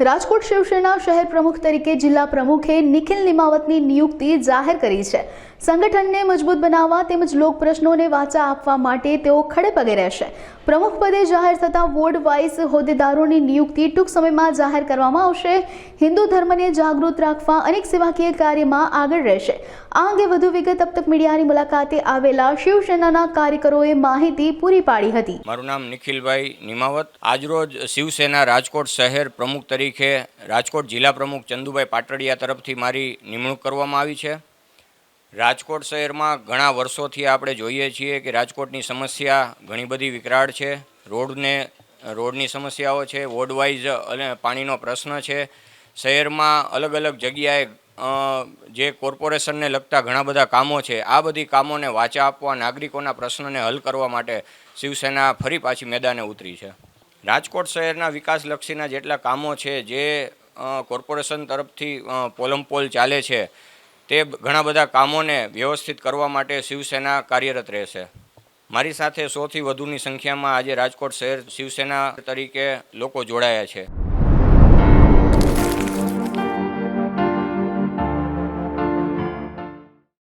રાજકોટ શિવસેના શહેર પ્રમુખ તરીકે જિલ્લા પ્રમુખે નિખિલ નિમાવતની નિયુક્તિ જાહેર કરી છે. સંગઠનને મજબૂત બનાવવા તેમજ લોક પ્રશ્નોને વાચા આપવા માટે તેઓ ખડે પગે રહેશે. પ્રમુખ પદે જાહેર થતા વોર્ડ વાઇઝ હોદ્દેદારોની નિયુક્તિ ટૂંક સમયમાં જાહેર કરવામાં આવશે. હિન્દુ ધર્મને જાગૃત રાખવા અનેક સેવાકીય કાર્યમાં આગળ રહેશે. આ અંગે વધુ વિગત તક મીડિયાની મુલાકાતે આવેલા શિવસેનાના કાર્યકરોએ માહિતી પૂરી પાડી હતી. મારું નામ નિખિલભાઈ નિમાવત. આજરોજ શિવસેના રાજકોટ શહેર પ્રમુખ તરીકે રાજકોટ જિલ્લા પ્રમુખ ચંદુભાઈ પાટડિયા તરફથી મારી નિમણૂક કરવામાં આવી છે. રાજકોટ શહેરમાં ઘણા વર્ષોથી આપણે જોઈએ છીએ કે રાજકોટની સમસ્યા ઘણી બધી વિકરાળ છે. રોડને, રોડની સમસ્યાઓ છે વોર્ડ વાઇઝ અને પાણીનો પ્રશ્ન છે. શહેરમાં અલગ અલગ જગ્યાએ જે કોર્પોરેશનને લગતા ઘણા બધા કામો છે, આ બધી કામોને વાચા આપવા નાગરિકોના પ્રશ્નોને હલ કરવા માટે શિવસેના ફરી પાછી મેદાને ઉતરી છે. રાજકોટ શહેરના વિકાસલક્ષીના જેટલા કામો છે, જે કોર્પોરેશન તરફથી પોલમપોલ ચાલે છે, તે ઘણા બધા કામોને વ્યવસ્થિત કરવા માટે શિવસેના કાર્યરત રહેશે. મારી સાથે સોથી વધુની સંખ્યામાં આજે રાજકોટ શહેર શિવસેના તરીકે લોકો જોડાયા છે.